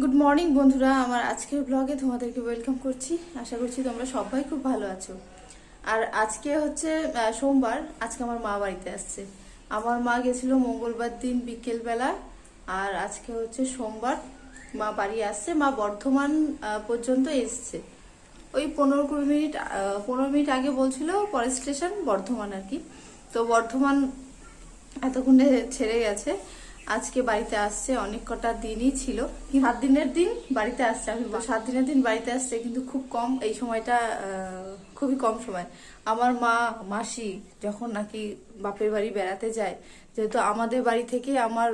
Good morning বন্ধুরা। আমার আজকের ব্লগে তোমাদেরকে ওয়েলকাম করছি। আশা করছি তোমরা সবাই খুব ভালো আছো। আর আজকে হচ্ছে সোমবার। আজকে আমার মা বাড়িতে আসছে। আমার মা গেছিল মঙ্গলবার দিন বিকেলবেলা। আর আজকে হচ্ছে সোমবার। মা বাড়ি আসছে। মা বর্ধমান পর্যন্ত এসছে। ওই পনেরো কুড়ি মিনিট পনেরো মিনিট আগে বলছিল, পরের স্টেশন বর্ধমান আর কি। তো বর্ধমান এতক্ষণে ছেড়ে গেছে। আজকে বাড়িতে আসছে অনেক কটা দিনই ছিল। সাত দিনের দিন বাড়িতে আসছে আমি। সাত দিনের দিন বাড়িতে আসছে কিন্তু খুব কম এই সময়টা খুবই কম সময়। আমার মা মাসি যখন নাকি বাপের বাড়ি বেড়াতে যায় যেহেতু আমাদের বাড়ি থেকে আমার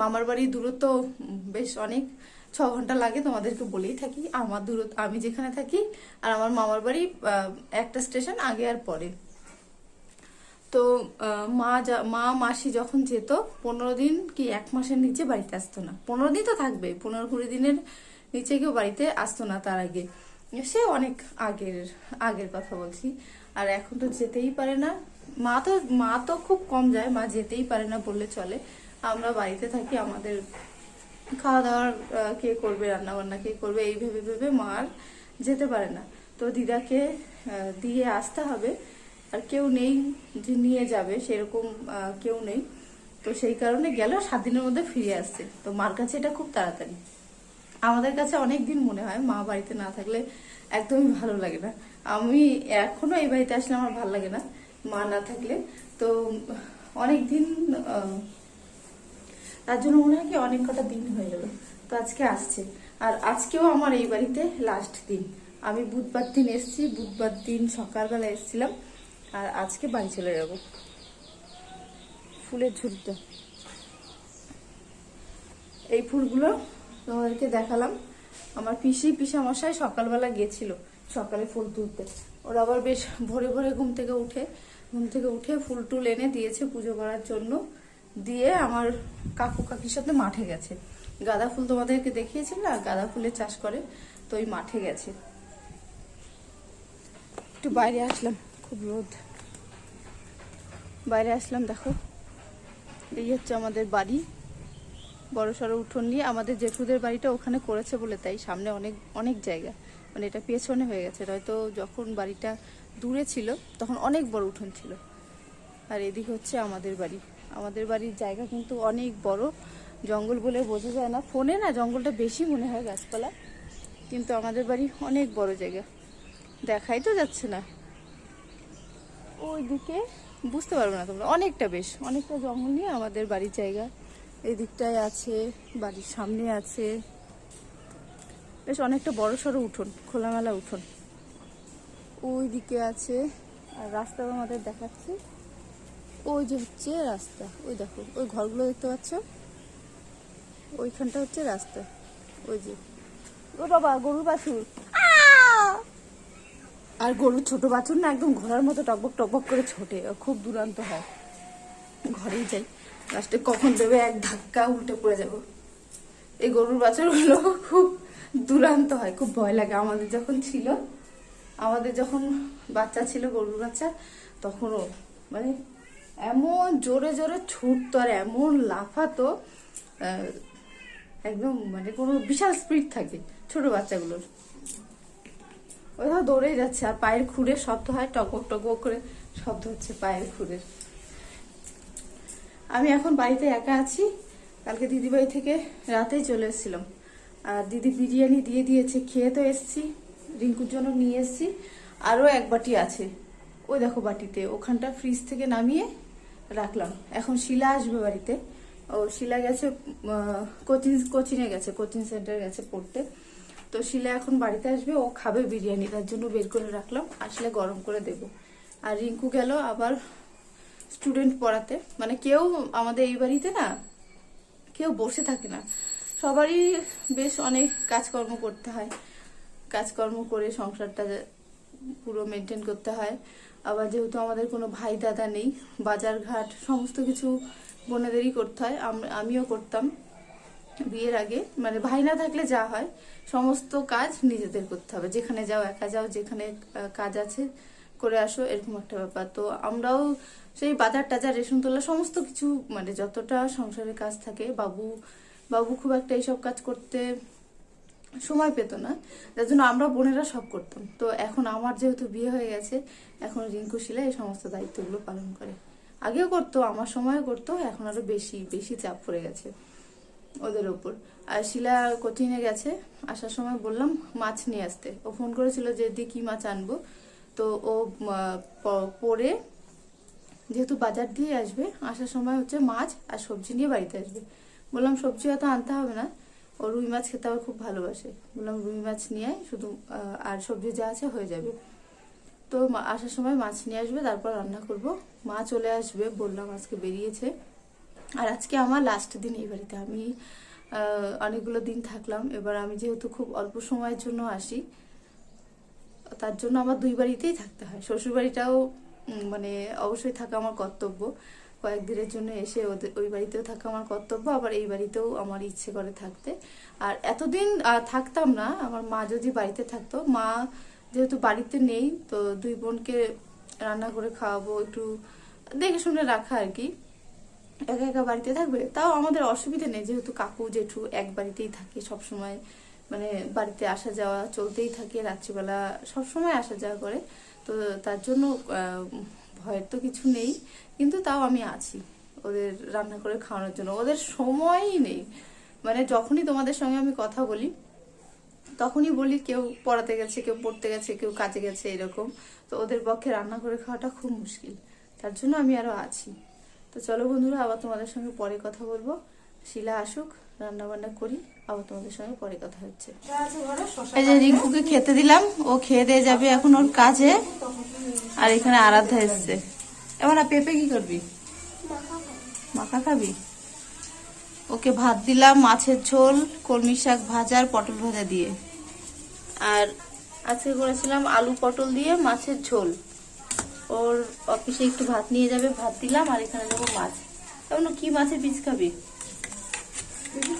মামার বাড়ির দূরত্ব বেশ অনেক ছ ঘণ্টা লাগে তোমাদেরকে বলেই থাকি। আমার দূরত্ব আমি যেখানে থাকি আর আমার মামার বাড়ি একটা স্টেশন আগে আর পরে। তো মা যা- মা মাসি যখন যেত, পনেরো দিন কি এক মাসের নিচে বাড়িতে আসতো না। পনেরো দিন তো থাকবে, পনেরো কুড়ি দিনের নিচে কেউ বাড়িতে আসতো না তার আগে। সে অনেক আগের আগের কথা বলছি। আর এখন তো যেতেই পারে না। মা তো মা তো খুব কম যায়, মা যেতেই পারে না বললে চলে। আমরা বাড়িতে থাকি, আমাদের খাওয়া দাওয়ার কে করবে রান্না বান্না কে করবে, এই ভেবে ভেবে মা আর যেতে পারে না। তো দিদাকে দিয়ে আসতে হবে। আর কেউ নেই যে নিয়ে যাবে, সেরকম কেউ নেই। তো সেই কারণে গেল, সাত দিনের মধ্যে ফিরে আসছে। তো মার কাছে এটা খুব তাড়াতাড়ি। আমাদের কাছে অনেক দিন মনে হয়, মা বাড়িতে না থাকলে একদমই ভালো লাগে না। আমি এখনও এই বাড়িতে আসলে আমার ভালো লাগে না, মা না থাকলে। তো অনেক দিন তার জন্য মনে হয় কি অনেক কটা দিন হয়ে গেল। তো আজকে আসছে। আর আজকেও আমার এই বাড়িতে লাস্ট দিন। আমি বুধবার দিন এসেছি, বুধবার দিন সকালবেলা এসেছিলাম। আর আজকে বাড়ি চলে যাব। ফুলের ঝুড়িটা এই ফুলগুলো তোমাদেরকে দেখালাম। আমার পিসি, পিসামশাই সকালবেলা গেছিল সকালে ফুল তুলতে। ওরা আবার বেশ ভোরে ভোরে ঘুম থেকে উঠে, ঘুম থেকে উঠে ফুল টুল এনে দিয়েছে পুজো করার জন্য। দিয়ে আমার কাকু কাকির সাথে মাঠে গেছে। গাঁদা ফুল তোমাদেরকে দেখিয়েছিল না? গাঁদা ফুলের চাষ করে, তো ওই মাঠে গেছে। একটু বাইরে আসলাম। খুব রোদ। বাইরে আসলাম, দেখো। এই হচ্ছে আমাদের বাড়ি। বড় সড়ো উঠোন নিয়ে আমাদের জেঠুদের বাড়িটা ওখানে করেছে বলে তাই সামনে অনেক অনেক জায়গা। মানে এটা পেছনে হয়ে গেছে। হয়তো যখন বাড়িটা দূরে ছিল, তখন অনেক বড় উঠোন ছিল। আর এদিক হচ্ছে আমাদের বাড়ি। আমাদের বাড়ির জায়গা কিন্তু অনেক বড়। জঙ্গল বলে বোঝা যায় না। ফোনে না, জঙ্গলটা বেশি মনে হয় গাছপালা। কিন্তু আমাদের বাড়ি অনেক বড় জায়গা। দেখাই তো যাচ্ছে না। ওইদিকে বুঝতে পারবে না তোমরা। অনেকটা বেশ, অনেকটা জঙ্গল নিয়ে আমাদের বাড়ির জায়গা। এদিকটায় আছে, বাড়ির সামনে আছে। বেশ অনেকটা বড় সড়ো উঠোন, খোলামেলা উঠোন। ওই দিকে আছে, আর রাস্তা আমাদের দেখাচ্ছে। ওই যে হচ্ছে রাস্তা, ওই দেখো, ওই ঘরগুলো দেখতে পাচ্ছ? ওইখানটা হচ্ছে রাস্তা, ওই যে। ও বাবা গরু বাছুর। আর গরুর ছোট বাছুর না, একদম ঘোড়ার মতো টকবক টকবক করে ছোটে, খুব দুরান্ত হয়। ঘরেই যাই। লাস্টে কখন দেবে এক ধাক্কা উল্টে পড়ে যাব। এই গরুর বাছুরগুলো খুব দুরান্ত হয়, খুব ভয় লাগে। আমাদের যখন ছিল, আমাদের যখন বাচ্চা ছিল, গরুর বাচ্চা তখনও মানে এমন জোরে জোরে ছুটতো আর এমন লাফাতো একদম মানে কোনো বিশাল স্পিড থাকে ছোট বাচ্চাগুলোর। ওইভাবে দৌড়েই যাচ্ছে, আর পায়ের খুঁড়ে শব্দ হয় টকবক টকবক করে, শব্দ হচ্ছে পায়ের খুঁড়ের। আমি এখন বাড়িতে একা আছি, কালকে দিদিবাড়ি থেকে রাতেই চলে এসেছিলাম। আর দিদি বিরিয়ানি দিয়ে দিয়েছে, খেয়ে তো এসছি, রিঙ্কুর জন্য নিয়ে এসছি, আরও এক বাটি আছে। ওই দেখো বাটিতে, ওখানটা ফ্রিজ থেকে নামিয়ে রাখলাম। এখন শিলা আসবে বাড়িতে। ও শিলা গেছে কোচিং কোচিংয়ে গেছে কোচিং সেন্টারে গেছে পড়তে। তো শিলা এখন বাড়িতে আসবে, ও খাবে বিরিয়ানি, তার জন্য বের করে রাখলাম, আসলে গরম করে দেব। আর রিঙ্কু গেল আবার স্টুডেন্ট পড়াতে মানে কেউ আমাদের এই বাড়িতে না, কেউ বসে থাকে না। সবারই বেশ অনেক কাজকর্ম করতে হয়। কাজকর্ম করে সংসারটা পুরো মেনটেন করতে হয়। আবার যেহেতু আমাদের কোনো ভাই দাদা নেই বাজার ঘাট সমস্ত কিছু বোনেদেরই করতে হয়, আম- আমিও করতাম। বিয়ের আগে মানে ভাই না থাকলে যা হয়, সমস্ত কাজ নিজেদের করতে হবে। যেখানে যাও, একা যাও, যেখানে কাজ আছে, করে আসো, এরকম একটা ব্যাপার। তো আমরাও সেই বাজার টাজার, রেশন তোলা, সমস্ত কিছু মানে যতটা সংসারের কাজ থাকে, বাবু বাবু খুব একটা এইসব কাজ করতে সময় পেত না। যার জন্য আমরা বোনেরা সব করতাম। তো এখন আমার যেহেতু বিয়ে হয়ে গেছে, এখন রিঙ্কু শিলা এই সমস্ত দায়িত্বগুলো পালন করে। আগেও করতো, আমার সময়ও করতো, এখন আরও বেশি বেশি চাপ পড়ে গেছে। ওদের ওপর। আর শিলা কোচিংয়ে গেছে, আসার সময় বললাম, মাছ নিয়ে আসতে। ও ফোন করেছিল যে, দি, কি মাছ আনব? তো ও পরে যেহেতু বাজার দিয়ে আসবে, আসার সময় হচ্ছে মাছ আর সবজি নিয়ে বাড়িতে আসবে। বললাম, সবজি হয়তো আনতে হবে না। ও রুই মাছ খেতে আবার খুব ভালোবাসে। বললাম, রুই মাছ নিয়ে শুধু আর সবজি যা আছে হয়ে যাবে। তো আসার সময় মাছ নিয়ে আসবে, তারপর রান্না করব। মা চলে আসবে, বললাম আজকে বেরিয়েছে। আর আজকে আমার লাস্ট দিন এই বাড়িতে। আমি অনেকগুলো দিন থাকলাম। এবার আমি যেহেতু খুব অল্প সময়ের জন্য আসি, তার জন্য আমার দুই বাড়িতেই থাকতে হয়। শ্বশুর বাড়িটাও মানে অবশ্যই থাকা আমার কর্তব্য। কয়েকদিনের জন্য এসে ওদের ওই বাড়িতেও থাকা আমার কর্তব্য, আবার এই বাড়িতেও আমার ইচ্ছে করে থাকতে। আর এতদিন থাকতাম না। আমার মা যদি বাড়িতে থাকতো, মা যেহেতু বাড়িতে নেই, তো দুই বোনকে রান্না করে খাওয়াবো, একটু দেখে শুনে রাখা আর কি। একা একা বাড়িতে থাকবে? তাও আমাদের অসুবিধা নেই, যেহেতু কাকু জেঠু এক বাড়িতেই থাকে সব সময় মানে বাড়িতে আসা যাওয়া চলতেই থাকে, রাত্রিবেলা সব সময় আসা যাওয়া করে। তো তার জন্য ভয়ের তো কিছু নেই, কিন্তু তাও আমি আছি ওদের রান্না করে খাওয়ানোর জন্য। ওদের সময়ই নেই। মানে যখনই তোমাদের সঙ্গে আমি কথা বলি, তখনই বলি কেউ পড়াতে গেছে, কেউ পড়তে গেছে, কেউ কাজে গেছে, এরকম। তো ওদের পক্ষে রান্না করে খাওয়াটা খুব মুশকিল। তার জন্য আমি আরও আছি। তো চলো বন্ধুরা, আবার তোমাদের সঙ্গে পরে কথা বলব। শিলা আসুক রান্না বান্না করি, আবার তোমাদের সঙ্গে পরে কথা হচ্ছে। এই যে রিঙ্কুকে খেতে দিলাম, ও খেয়ে দিয়ে যাবে এখন ওর কাজে। আর এখানে আরাধ্যা এসছে। এবার পেঁপে কি করবি? মাখা খাবি? ওকে ভাত দিলাম, মাছের ঝোল, কলমি শাক ভাজা আর পটল ভাজা দিয়ে। আর আজকে করেছিলাম আলু পটল দিয়ে মাছের ঝোল। ওর অফিসে একটু ভাত নিয়ে যাবে ভাত দিলাম আর এখানে দেবো মাছ। এখন কি মাছের বীজ খাবি?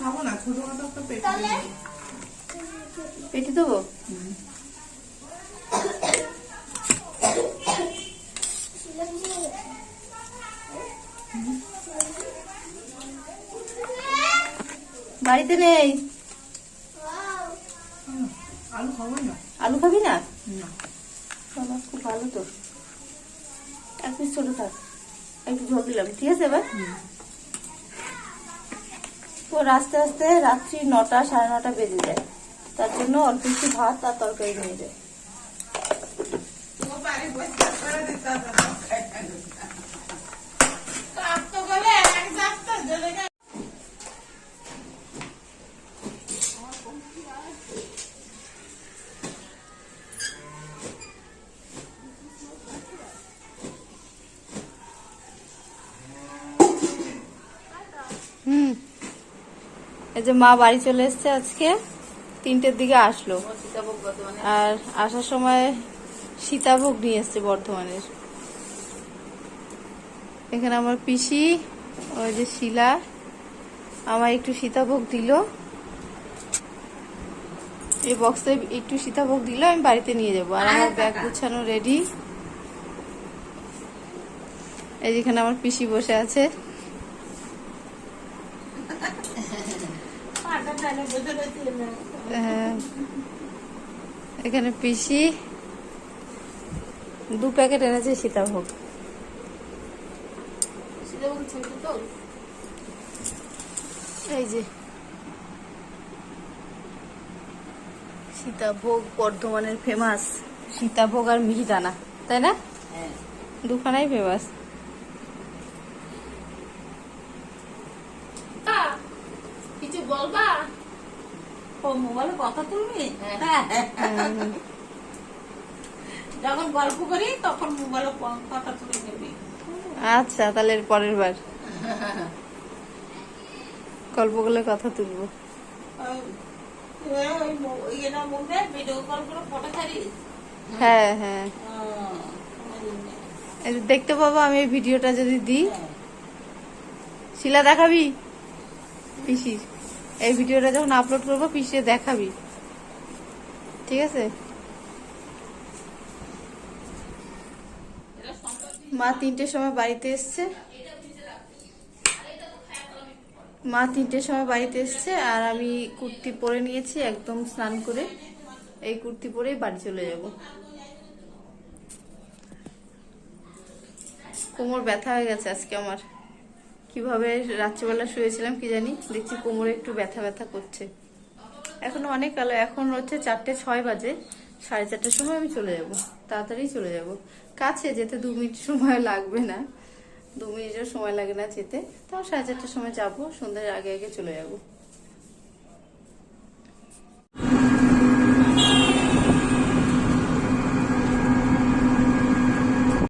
খাব না ছোটখাটো একটা পেটে দেবো। বাড়িতে নেই? আলু খাব না। আলু খাবি না? খুব ভালো তো। এক পিস ছোট থাক একটু ঝোল দিলাম ঠিক আছে এবার? তো আস্তে আস্তে রাত্রি নটা সাড়ে নটা বেজে যায়। তার জন্য অল্প একটু ভাত আর তরকারি নিয়ে যায়। হুম এই যে মা বাড়ি চলে এসছে আজকে। তিনটের দিকে আসলো। আর আসার সময় সীতাভোগ নিয়ে এসছে বর্ধমানের। এখানে আমার পিসি, ওই যে শিলা। আমার একটু সীতাভোগ দিল। এই বক্সে একটু সীতাভোগ দিল, আমি বাড়িতে নিয়ে যাব। আর আমার ব্যাগ গুছানো রেডি এই যেখানে আমার পিসি বসে আছে। এখানে পিসি। দু প্যাকেট এনেছে সীতাভোগ এই যে। সীতাভোগ বর্ধমানের ফেমাস সীতাভোগ আর মিহিদানা তাই না? দুখানাই ফেমাস কিছু বলবা ও মোবাইলে কথা তুলবি? হ্যাঁ। যখন গল্প করি তখন মোবাইলে কথা তুলে নেবি। আচ্ছা তাহলে পরের বার। গল্পগুলো কথা তুলবো। ছাড়িস? হ্যাঁ হ্যাঁ। হ্যাঁ, দেখতে পাবো আমি ভিডিওটা যদি দিই। শিলা দেখাবি? পিসি এই ভিডিওটা যখন আপলোড করব পিসি দেখাবি। ঠিক আছে? মা তিনটের সময় বাড়িতে এসছে। মা তিনটের সময় বাড়িতে এসছে আর আমি কুর্তি পরে নিয়েছি, একদম স্নান করে। এই কুর্তি পরেই বাড়ি চলে যাব। কোমর ব্যথা হয়ে গেছে আজকে আমার। কীভাবে রাত্রিবেলা শুয়েছিলাম কি জানি, দেখছি কোমরে একটু ব্যথা ব্যথা করছে। এখনও অনেক আলো এখন হচ্ছে চারটে ছয় বাজে, সাড়ে চারটের সময় আমি চলে যাব, তাড়াতাড়ি চলে যাব। কাছে যেতে দু মিনিট সময় লাগবে না, দু মিনিটের সময় লাগে না যেতে, তাও সাড়ে চারটের সময় যাব, সন্ধ্যার আগে আগে চলে যাব।